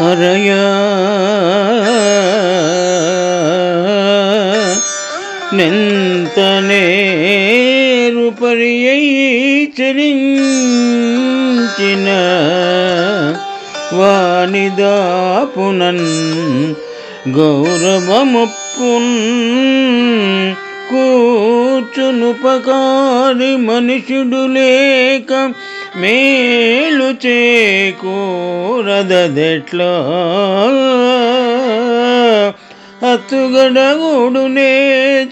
అరయా. నెంతనేరు పరియై చరించిన వాణిదాపునన్ గౌరవముప్పున్ కూర్చునుపకారి మనుషుడు లేక మేలు చేకూరదెట్లా అతుగడగుడునే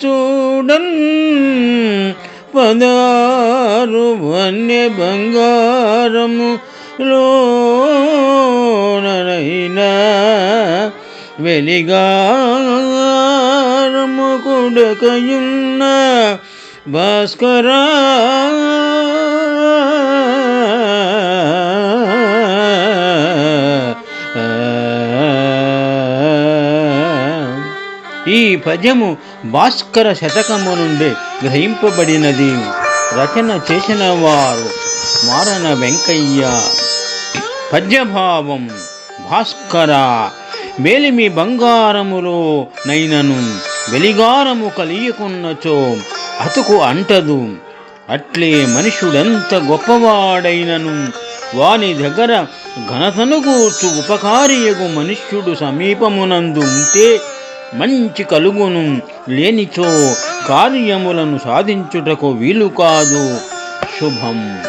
చూడన్ పదారు వన్య బంగారము లోనైనా వెలిగారము కుడకయున్న భాస్కరా ఈ పద్యము భాస్కర శతకము నుండి గ్రహింపబడినది. రచన చేసిన వారు మారన వెంకయ్య. పద్యభావం భాస్కర. మేలిమి బంగారములో నైనను వెలిగారము కలియకున్నచో అతుకు అంటదు. అట్లే మనుషుడంత గొప్పవాడైనను వాని దగ్గర ఘనతను కూర్చు ఉపకారియగు మనుష్యుడు సమీపమునందు ఉంటే మంచి కలుగును. లేనిచో కార్యములను సాధించుటకు వీలు కాదు. శుభం.